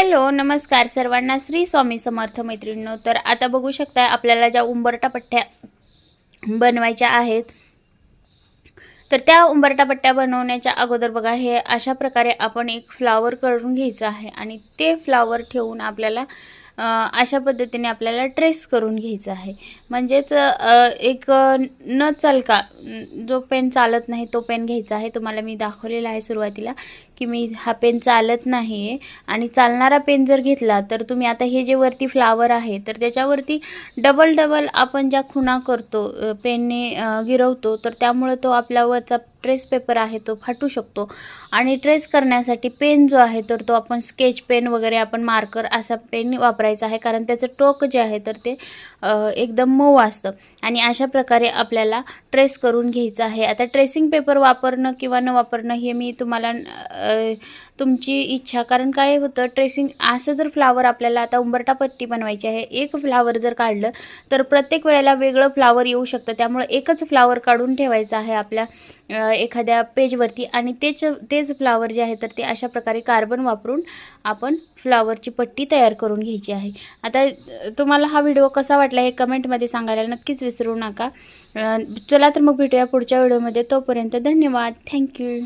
Hello नमस्कार सर्वांना श्री स्वामी समर्थ मैत्रिणींनो. तर आता बघू शकता आपल्याला ज्या उंबरटा पट्ट्या बनवायच्या आहेत तर त्या उंबरटा पट्ट्या बनवण्याच्या अगोदर बघा हे अशा प्रकारे आपण एक फ्लावर करून घ्यायचं आहे आणि ते फ्लावर ठेवून आपल्याला अशा पद्धतीने आपल्याला ट्रेस करून घ्यायचं आहे. म्हणजेच एक न चालका जो पेन चालत नाही तो पेन घ्यायचा आहे. तुम्हाला मी दाखवलेला आहे सुरुवातीला की मी हा पेन चालत नाही आहे आणि चालणारा पेन जर घेतला तर तुम्ही आता हे जे वरती फ्लावर आहे तर त्याच्यावरती डबल डबल आपण ज्या खुणा करतो पेनने गिरवतो तर त्यामुळे तो आपला वरचा ट्रेस पेपर आहे तो फाटू शकतो. आणि ट्रेस करण्यासाठी पेन जो आहे तर तो आपण स्केच पेन वगैरे आपण मार्कर असा पेन वापरायचा आहे. कारण त्याचं टोक जे आहे तर ते एकदम मऊ असतं. आणि अशा प्रकारे आपल्याला ट्रेस करून घ्यायचं आहे. आता ट्रेसिंग पेपर वापरणं किंवा न वापरणं हे मी तुम्हाला तुमची इच्छा. कारण काय होतं ट्रेसिंग असं जर फ्लावर आपल्याला आता उंबरटा पट्टी बनवायची आहे एक फ्लावर जर काढलं तर प्रत्येक वेळेला वेगळं फ्लावर येऊ शकतं. त्यामुळे एकच फ्लावर काढून ठेवायचं आहे आपल्या एखाद्या पेजवरती आणि तेच तेच फ्लावर जे आहे तर ते अशा प्रकारे कार्बन वापरून आपण फ्लावरची पट्टी तयार करून घ्यायची आहे. आता तुम्हाला हा व्हिडिओ कसा वाटला? हे कमेंटमध्ये सांगायला नक्कीच विसरू नका. चला तर मग भेटूया पुढच्या व्हिडिओमध्ये. तोपर्यंत धन्यवाद. थँक्यू.